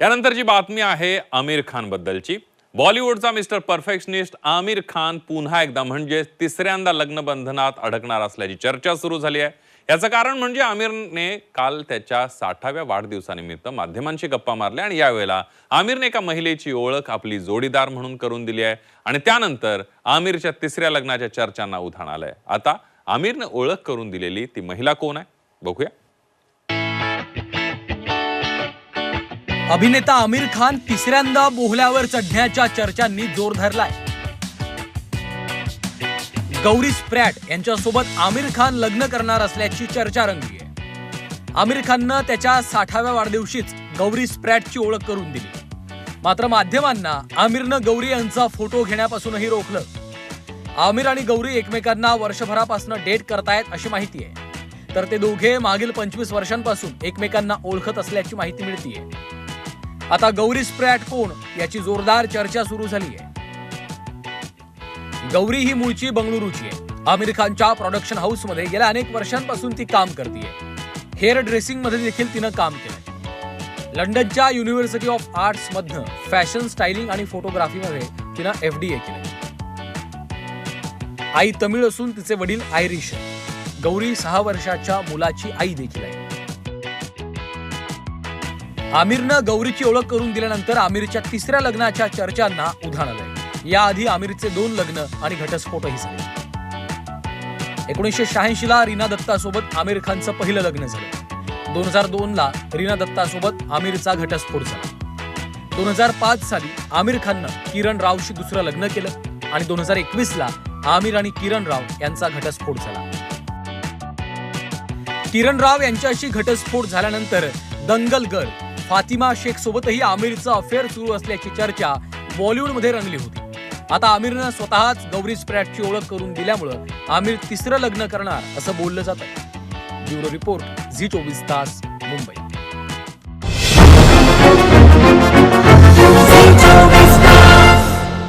यानंतर जी बातमी आहे आमिर खान बद्दलची बॉलिवूडचा मिस्टर परफेक्शनिस्ट आमिर खान पुन्हा एकदा म्हणजे तिसऱ्यांदा लग्नबंधनात अडकणार असल्याची चर्चा सुरू झाली आहे. याचं कारण म्हणजे आमिरने काल त्याच्या साठाव्या वाढदिवसानिमित्त माध्यमांशी गप्पा मारल्या आणि यावेळेला आमिरने एका महिलेची ओळख आपली जोडीदार म्हणून करून दिली आहे आणि त्यानंतर आमिरच्या तिसऱ्या लग्नाच्या चर्चांना उधाण आलंय. आता आमिरने ओळख करून दिलेली ती महिला कोण आहे? बघूया. अभिनेता आमिर खान तिसऱ्यांदा बोहल्यावर चढण्याच्या चर्चांनी जोर धरलाय. गौरी स्प्रॅट यांच्यासोबत आमिर खान लग्न करणार असल्याची चर्चा रंगली आहे. आमिर खाननं त्याच्या साठाव्या वाढदिवशीच गौरी स्प्रॅटची ओळख करून दिली. मात्र माध्यमांना आमिरनं गौरी यांचा फोटो घेण्यापासूनही रोखलं. आमिर आणि गौरी एकमेकांना वर्षभरापासून डेट करतायत अशी माहिती आहे. तर ते दोघे मागील पंचवीस वर्षांपासून एकमेकांना ओळखत असल्याची माहिती मिळतीये. आता गौरी स्प्रॅट कोण? याची जोरदार चर्चा सुरू झाली आहे गौरी ही मूळची बंगळुरूची आहे. आमिर खानच्या प्रोडक्शन हाऊसमध्ये गेल्या अनेक वर्षांपासून ती काम करते हेअर ड्रेसिंगमध्ये देखील तिनं काम केलंय. लंडनच्या युनिव्हर्सिटी ऑफ आर्ट्स मधनं फॅशन स्टायलिंग आणि फोटोग्राफीमध्ये तिनं एफ डी ए केलं आई तमिळ असून तिचे वडील आयरिश गौरी सहा वर्षाच्या मुलाची आई देखील आहे. आमिरनं गौरीची ओळख करून दिल्यानंतर आमिरच्या तिसऱ्या लग्नाच्या चर्चांना उधाण आलंय. याआधी आमिरचे दोन लग्न आणि घटस्फोटही झाले. एकोणीसशे शहाऐंशी ला रीना दत्तासोबत आमिर खानचं पहिलं लग्न झालं. दोन हजार दोन ला रीना दत्तासोबत आमिरचा घटस्फोट झाला. दोन हजार पाच साली आमिर खाननं किरण रावशी दुसरं लग्न केलं आणि दोन हजार एकवीस ला आमिर आणि किरण राव यांचा घटस्फोट झाला. किरण राव यांच्याशी घटस्फोट झाल्यानंतर दंगल गर्ल फातिमा शेख सोबतही आमिरचं अफेअर सुरू असल्याची चर्चा बॉलिवूडमध्ये रंगली होती. आता आमिरनं स्वतःच गौरी स्प्रॅटची ओळख करून दिल्यामुळं आमिर तिसरं लग्न करणार असं बोललं जातं ब्युरो रिपोर्ट झी चोवीस तास मुंबई.